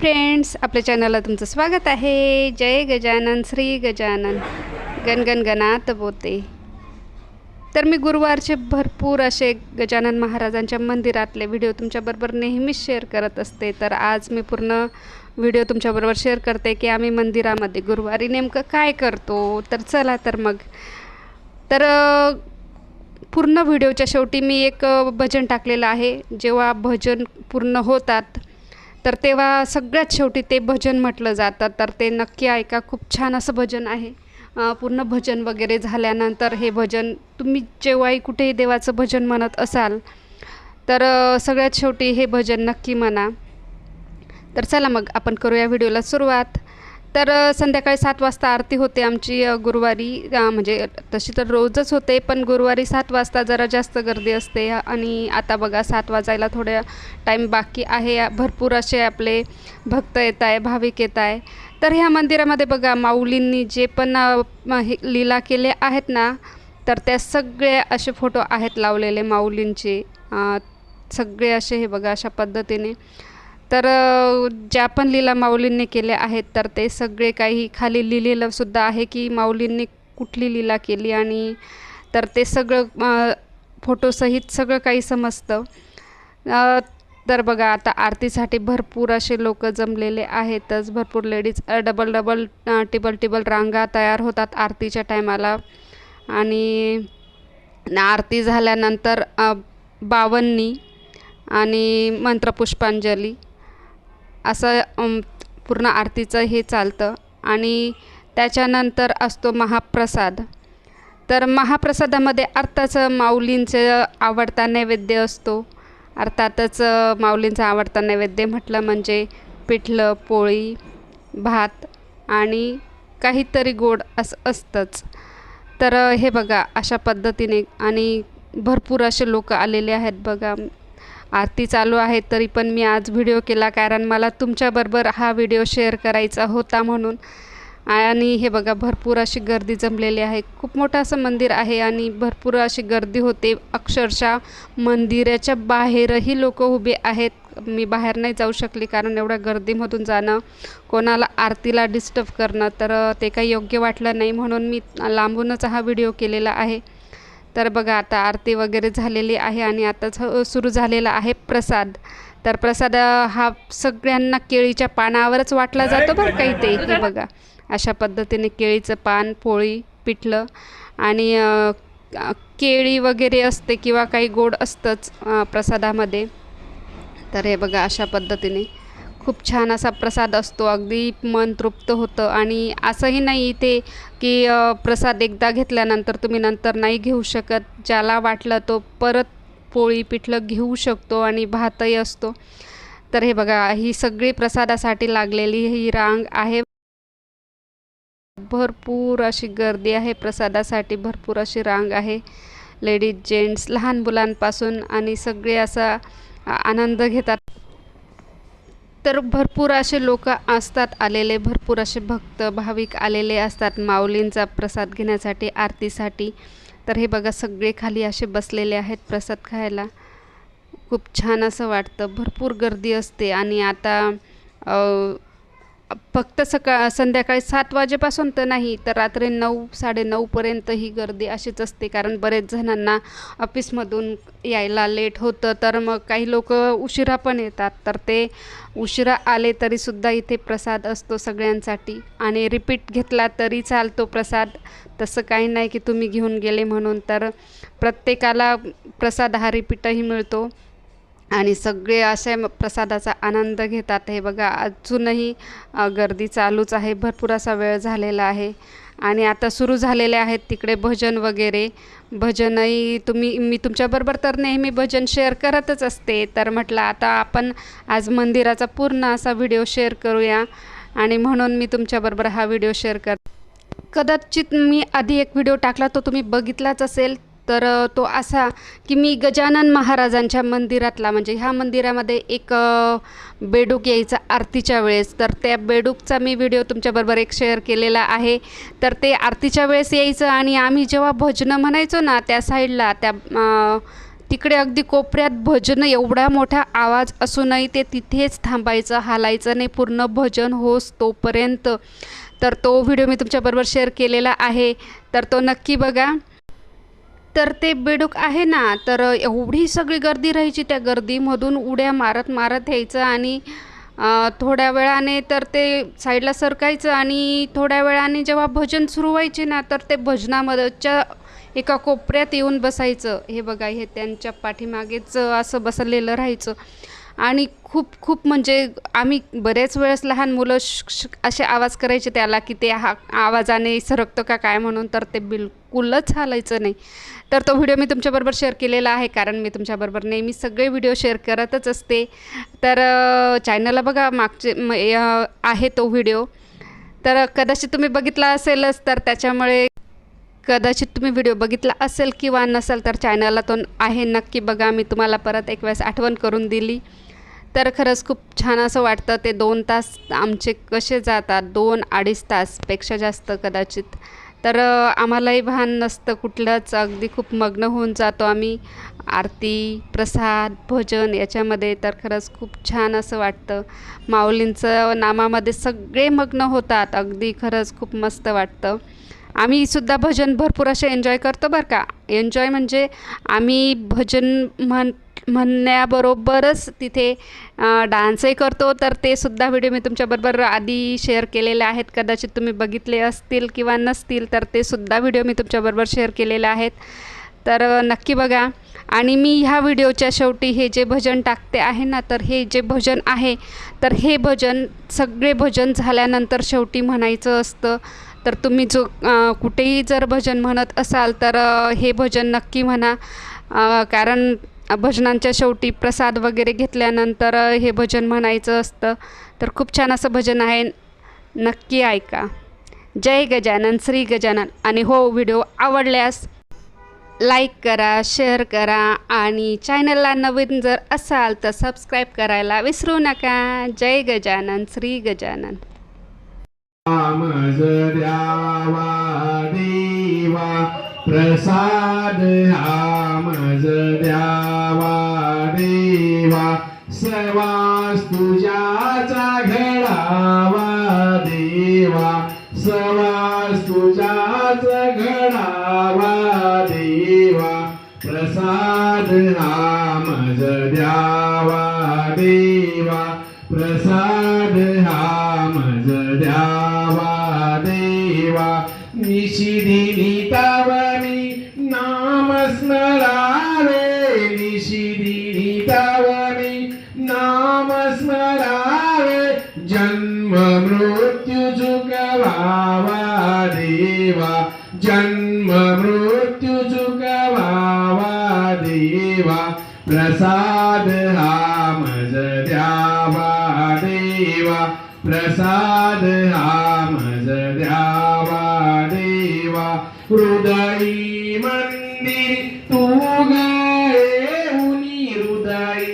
Friends आपल्या चॅनलला तुमचं स्वागत आहे. जय गजानन श्री गजानन. गणगण गणात बोते तर मी गुरुवारचे भरपूर असे गजानन महाराजांच्या मंदिरातले व्हिडिओ तुमच्याबरोबर नेहमीच शेअर करत असते. तर आज मी पूर्ण व्हिडिओ तुमच्याबरोबर शेअर करते की आम्ही मंदिरामध्ये गुरुवारी नेमकं काय करतो. तर चला तर मग. तर पूर्ण व्हिडिओच्या शेवटी मी एक भजन टाकलेलं आहे. जेव्हा भजन पूर्ण होतात तर तेव्हा सगळ्यात शेवटी ते भजन म्हटलं जातं. तर ते नक्की ऐका खूप छान असं भजन आहे. पूर्ण भजन वगैरे झाल्यानंतर हे भजन तुम्ही जेव्हाही कुठेही देवाचं भजन म्हणत असाल तर सगळ्यात शेवटी हे भजन नक्की म्हणा. तर चला मग आपण करूया व्हिडिओला सुरुवात. तर संध्याकाळी सात वाजता आरती होते आमची गुरुवारी. म्हणजे तशी तर रोजच होते पण गुरुवारी सात वाजता जरा जास्त गर्दी असते. आणि आता बघा सात वाजायला थोड्या टाईम बाकी आहे. भरपूर असे आपले भक्त येत आहे भाविक येत आहे. तर ह्या मंदिरामध्ये बघा माऊलींनी जे पण हे लीला केले आहेत ना तर त्या सगळे असे फोटो आहेत लावलेले माऊलींचे. सगळे असे हे बघा अशा पद्धतीने. तर ज्या पण लीला माऊलींनी केल्या आहेत तर ते सगळे काही खाली लिहिलेलं सुद्धा आहे की माऊलींनी कुठली लीला केली आणि तर ते सगळं फोटोसहित सगळं काही समजतं. तर बघा आता आरतीसाठी भरपूर असे लोक जमलेले आहेतच. भरपूर ladies double double triple triple रांगा तयार होतात आरतीच्या टायमाला. आणि आरती झाल्यानंतर बावन्नी आणि मंत्रपुष्पांजली. असं पूर्ण आरतीचं हे चालतं. आणि त्याच्यानंतर असतो महाप्रसाद. तर महाप्रसादामध्ये अर्थाचं माऊलींचं आवडता नैवेद्य असतो. अर्थातच माऊलींचं माऊलींचा आवडता नैवेद्य म्हटलं म्हणजे पिठलं पोळी भात आणि काहीतरी गोड असं असतंच. तर हे बघा अशा पद्धतीने आणि भरपूर असे लोक आलेले आहेत बघा. आरती चालू आहे तरी पण मी आज व्हिडिओ केला कारण मला तुमच्याबरोबर हा व्हिडिओ शेअर करायचा होता म्हणून. आणि हे बघा भरपूर अशी गर्दी जमलेली आहे. खूप मोठं असं मंदिर आहे आणि भरपूर अशी गर्दी होते. अक्षरशः मंदिराच्या बाहेरही लोक उभे आहेत. मी बाहेर नाही जाऊ शकली कारण एवढ्या गर्दीमधून जाणं कोणाला आरतीला डिस्टर्ब करणं तर ते काही योग्य वाटलं नाही म्हणून मी लांबूनच हा व्हिडिओ केलेला आहे. तर बघा आता आरती वगैरे झालेली आहे आणि आता सुरू झालेला आहे प्रसाद. तर प्रसाद हा सगळ्यांना केळीच्या पानावरच वाटला जातो बरं काही ते हे बघा. अशा पद्धतीने केळीचं पान पोळी पिठलं आणि केळी वगैरे असते किंवा काही गोड असतंच प्रसादामध्ये. तर हे बघा अशा पद्धतीने खूप छान असा प्रसाद असतो. अगदी मन तृप्त होतं. आणि असंही नाही इथे की प्रसाद एकदा घेतल्यानंतर तुम्ही नंतर नाही घेऊ शकत. ज्याला वाटलं तो परत पोळी पिठलं घेऊ शकतो आणि भातही असतो. तर हे बघा ही सगळी प्रसादासाठी लागलेली ही रांग आहे. भरपूर अशी गर्दी आहे. प्रसादासाठी भरपूर अशी रांग आहे. लेडीज जेंट्स लहान मुलांपासून आणि सगळे असा आनंद घेतात. तर भरपूर असे लोक असतात आलेले भरपूर असे भक्त भाविक आलेले असतात माऊलींचा प्रसाद घेण्यासाठी आरतीसाठी. तर हे बघा सगळे खाली असे बसलेले आहेत प्रसाद खायला. खूप छान असं वाटतं. भरपूर गर्दी असते आणि आता फक्त सकाळ संध्याकाळी सात वाजेपासून तर नाही तर रात्री नऊ साडेनऊपर्यंत ही गर्दी अशीच असते. कारण बरेच जणांना ऑफिसमधून यायला लेट होतं तर मग काही लोक उशिरा पण येतात. तर ते उशिरा आले तरीसुद्धा इथे प्रसाद असतो सगळ्यांसाठी. आणि रिपीट घेतला तरी चालतो प्रसाद. तसं काही नाही की तुम्ही घेऊन गेले म्हणून. तर प्रत्येकाला प्रसाद हा रिपीटही मिळतो. आणि सगळे असे प्रसादाचा आनंद घेतात. हे बघा अजूनही गर्दी चालूच आहे. भरपूर असा वेळ झालेला आहे. आणि आता सुरू झालेले आहेत तिकडे भजन वगैरे. भजनही तुम्ही मी तुमच्याबरोबर तर नेहमी भजन शेअर करतच असते. तर म्हटलं आता आपण आज मंदिराचा पूर्ण असा व्हिडिओ शेअर करूया. आणि म्हणून मी तुमच्याबरोबर हा व्हिडिओ शेअर कर कदाचित मी आधी एक व्हिडिओ टाकला तो तुम्ही बघितलाच असेल. तर तो असा की मी गजानन महाराजांच्या मंदिरातला म्हणजे ह्या मंदिरामध्ये एक बेडूक यायचा आरतीच्या वेळेस. तर त्या बेडूकचा मी व्हिडिओ तुमच्याबरोबर एक शेअर केलेला आहे. तर ते आरतीच्या वेळेस यायचं आणि आम्ही जेव्हा भजनं म्हणायचो ना त्या साईडला त्या तिकडे अगदी कोपऱ्यात भजन एवढा मोठा आवाज असूनही ते तिथेच थांबायचं हालायचं नाही. पूर्ण भजन होस तोपर्यंत. तर तो व्हिडिओ मी तुमच्याबरोबर शेअर केलेला आहे. तर तो नक्की बघा. तर ते बेडूक आहे ना तर एवढी सगळी गर्दी राहायची त्या गर्दीमधून उड्या मारत मारत यायचं आणि थोड्या वेळाने तर ते साईडला सरकायचं आणि थोड्या वेळाने जेव्हा भजन सुरू व्हायचे ना तर ते भजनामध्येच्या एका कोपऱ्यात येऊन बसायचं. हे बघा हे त्यांच्या पाठीमागेच असं बसलेलं राहायचं. आणि खूप खूप म्हणजे आम्ही बरेच वेळेस लहान मुलं श श असे आवाज करायचे त्याला की ते हा आवाजाने सरकतो का काय म्हणून तर ते बिलकुलच हालायचं नाही. तर तो व्हिडिओ मी तुमच्याबरोबर शेअर केलेला आहे कारण मी तुमच्याबरोबर नेहमी सगळे व्हिडिओ शेअर करतच असते. तर चॅनलला बघा मागचे म य- आहे तो व्हिडिओ. तर कदाचित तुम्ही बघितला असेलच तर त्याच्यामुळे कदाचित तुम्ही व्हिडिओ बघितला असेल किंवा नसेल तर चॅनलला तो आहे नक्की बघा. मी तुम्हाला परत एक वेळेस आठवण करून दिली. तर खरंच खूप छान असं वाटतं ते दोन तास आमचे कसे जातात दोन अडीच तासपेक्षा जास्त कदाचित. तर आम्हालाही भान नसतं कुठलंच अगदी खूप मग्न होऊन जातो आम्ही. आरती प्रसाद भजन याच्यामध्ये तर खरंच खूप छान असं वाटतं. माऊलींचं नामामध्ये सगळे मग्न होतात अगदी खरंच खूप मस्त वाटतं. आम्ही सुद्धा भजन भरपूर असे एन्जॉय करतो बरं का. एन्जॉय म्हणजे आम्ही भजन म्हण म्हणण्याबरोबरच तिथे डान्सही करतो. तर ते सुद्धा व्हिडिओ मी तुमच्याबरोबर आधी शेअर केलेले आहेत. कदाचित तुम्ही बघितले असतील किंवा नसतील तर ते सुद्धा व्हिडिओ मी तुमच्याबरोबर शेअर केलेले आहेत. तर नक्की बघा. आणि मी ह्या व्हिडिओच्या शेवटी हे जे भजन टाकते आहे ना तर हे जे भजन आहे तर हे भजन सगळे भजन झाल्यानंतर शेवटी म्हणायचं असतं. तर तुम्ही जो कुठेही जर भजन म्हणत असाल तर हे भजन नक्की म्हणा. कारण भजनांच्या शेवटी प्रसाद वगैरे घेतल्यानंतर हे भजन म्हणायचं असतं. तर खूप छान असं भजन आहे. नक्की ऐका. जय गजानन श्री गजानन. आणि हो व्हिडिओ आवडल्यास लाईक करा शेअर करा आणि चॅनलला नवीन जर असाल तर सबस्क्राईब करायला विसरू नका. जय गजानन श्री गजानन. प्रसाद प्रसाद आमज द्यावा देवा प्रसाद आमज द्यावा देवा निशिदिनी तावनी नाम स्मरावे निशिदिनी तावनी नाम स्मरावे जन्म मृत्यु झुकवावा देवा जन्म प्रसाद आमज द्यावा देवा प्रसाद आमज द्यावा देवा हृदयी